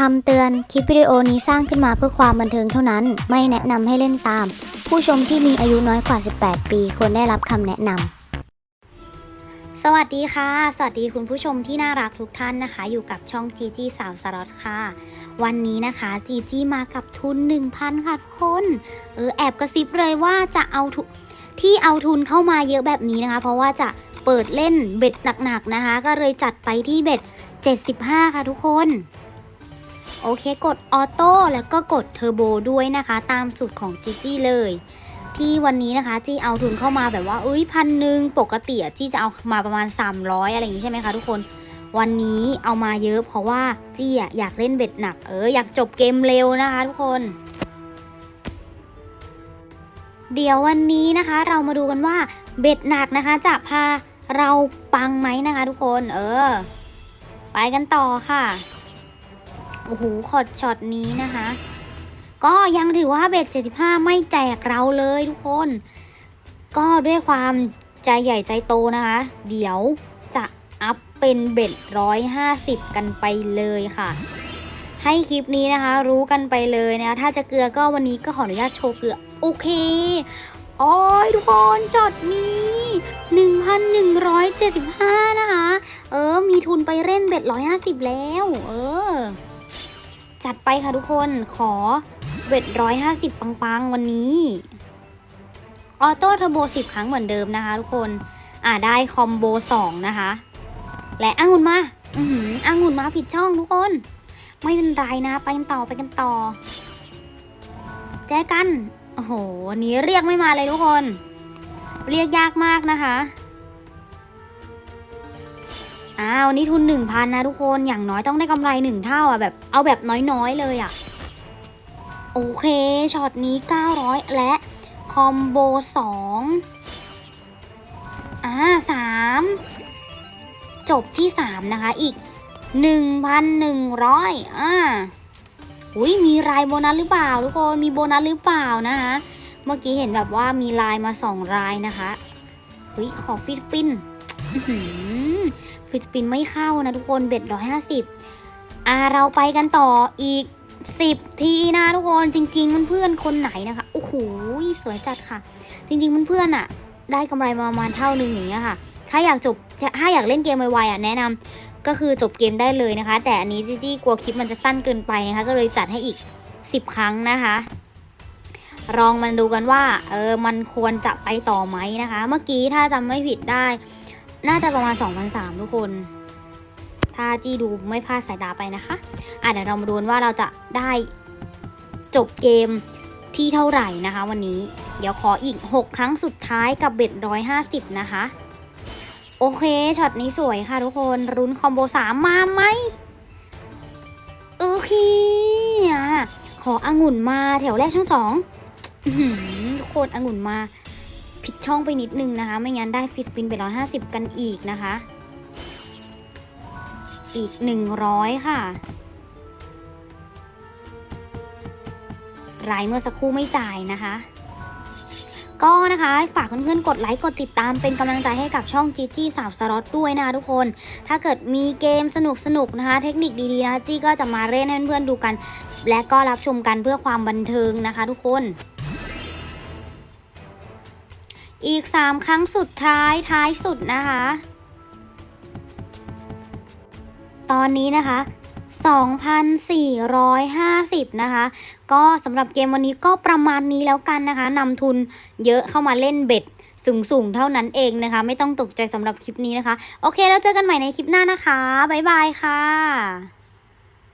คำเตือน คลิปวิดีโอนี้สร้างขึ้นมาเพื่อความบันเทิงเท่านั้น ไม่แนะนำให้เล่นตาม ผู้ชมที่มีอายุน้อยกว่า 18 ปีควรได้รับคำแนะนำ สวัสดีค่ะ สวัสดีคุณผู้ชมที่น่ารักทุกท่านนะคะ อยู่กับช่องจีจีสาวสล็อตค่ะ วันนี้นะคะจีจีมากับทุน 1,000 ค่ะทุกคน เออแอบกระซิบเลยว่าจะเอาทุที่เอาทุนเข้ามาเยอะแบบนี้นะคะ เพราะว่าจะเปิดเล่นเบ็ดหนักๆนะคะ ก็เลยจัดไปที่เบ็ด75 ค่ะทุกคน โอเคกดออโต้แล้วก็กดเทอร์โบด้วยนะคะ ตามสูตรของจีจี้เลย ที่วันนี้นะคะจีเอาทุนเข้ามาแบบว่าเอ้ยพันหนึ่งปกติจีจะเอามาประมาณ 300 อะไรอย่างนี้ใช่ไหมคะทุกคน วันนี้เอามาเยอะเพราะว่าจีอยากเล่นเบ็ดหนักเอออยากจบเกมเร็วนะคะ ทุกคนเดี๋ยววันนี้นะคะเรามาดูกันว่าเบ็ดหนักนะคะจะพาเราปังไหมนะคะทุกคน เออ ไปกันต่อค่ะ โอ้โหขอดช็อตนี้นะคะ ก็ยังถือว่าเบ็ด75 ไม่แจกเราเลยทุกคน ก็ด้วยความใจใหญ่ใจโตนะคะ เดี๋ยวจะอัพเป็นเบ็ด150 กันไปเลยค่ะ ให้คลิปนี้นะคะ รู้กันไปเลยนะคะถ้าจะเกลือก็วันนี้ก็ขออนุญาตโชว์เกลือโอเคโอ้ยทุกคนจอดนี้ 1,175 นะคะ เออ มีทุนไปเล่นเบ็ด150 แล้ว เออ จัดไปค่ะทุกคนขอเบ็ด150ปังๆ วันนี้ ออโต้เทอร์โบ10ครั้งเหมือนเดิมนะคะทุกคน อ่าได้คอมโบ2นะคะ และอ่งุ่นมา อือหือองุ่นมาผิดช่องทุกคน ไม่เป็นไรนะ ไปกันต่อไปกันต่อ แจกัน โอ้โห วันนี้เรียกไม่มาเลยทุกคน เรียกยากมากนะคะ อ้าวนี่ทุนหนึ่งพันนะทุกคนอย่างน้อยต้องได้กำไรหนึ่งเท่าอะแบบ เอาแบบน้อยๆเลยอะ โอเคช็อตนี้ 900 และคอมโบ2อ่า3 จบที่ 3 นะคะ อีก 1,100 อ่าอุ้ยมีรายโบนัสหรือเปล่าทุกคนมีโบนัสหรือเปล่านะคะ เมื่อกี้เห็นแบบว่ามีลายมาสองรายนะคะเฮ้ยขอฟิสปินอื้อหือ ฟิสปินไม่เข้านะทุกคนเบ็ดร้อยห้าสิบอ่าเราไปกันต่ออีกสิบทีนะทุกคนจริงๆเพื่อนๆคนไหนนะคะโอ้โหสวยจัดค่ะ จริงๆเพื่อนๆอะ ได้กำไรมาประมาณเท่านึงอย่างเงี้ยค่ะ ถ้าอยากจบถ้าอยากเล่นเกมไวๆอะแนะนำก็คือจบเกมได้เลยนะคะ แต่อันนี้จีจี้กลัวคลิปมันจะสั้นเกินไปนะคะ ก็เลยจัดให้อีก 10 ครั้งนะคะลองมันดูกันว่าเออมันควรจะไปต่อไหมนะคะ เมื่อกี้ถ้าจำไม่ผิดได้ น่าจะประมาณ 2,003ทุกคน ถ้าจี้ดูไม่พลาดสายตาไปนะคะ อะเดี๋ยวเรามาดูนว่าเราจะได้จบเกมที่เท่าไหร่นะคะ วันนี้ เดี๋ยวขออีก 6 ครั้งสุดท้ายกับเบ็ด150 นะคะ โอเคช็อตนี้สวยค่ะทุกคนรุนคอมโบสามมาไหมโอเคอะขอองุ่นมาแถวแรกช่องสองอื้อหือทุกคนองุ่นมา ผิดช่องไปนิดนึงนะคะ ไม่งั้นได้ฟิตปินไปร้อยห้าสิบกันอีกนะคะ อีกหนึ่งร้อยค่ะ รายเมื่อสักครู่ไม่จ่ายนะคะ ก็นะคะ ฝากเพื่อนๆกดไลค์กดติดตามเป็นกำลังใจให้กับช่องจีจี้สาวสล็อตด้วยนะคะทุกคน ถ้าเกิดมีเกมสนุกๆนะคะ เทคนิคดีๆนะจี้ก็จะมาเล่นให้เพื่อนๆดูกัน และก็รับชมกันเพื่อความบันเทิงนะคะ ทุกคน อีก 3 ครั้งสุดท้ายท้ายสุดนะคะ ตอนนี้นะคะ 2,450 นะคะ ก็สำหรับเกมวันนี้ก็ประมาณนี้แล้วกันนะคะนำทุนเยอะเข้ามาเล่นเบ็ดสูงๆเท่านั้นเองนะคะ ไม่ต้องตกใจสำหรับคลิปนี้นะคะ โอเค แล้วเจอกันใหม่ในคลิปหน้านะคะ บ๊ายบายค่ะ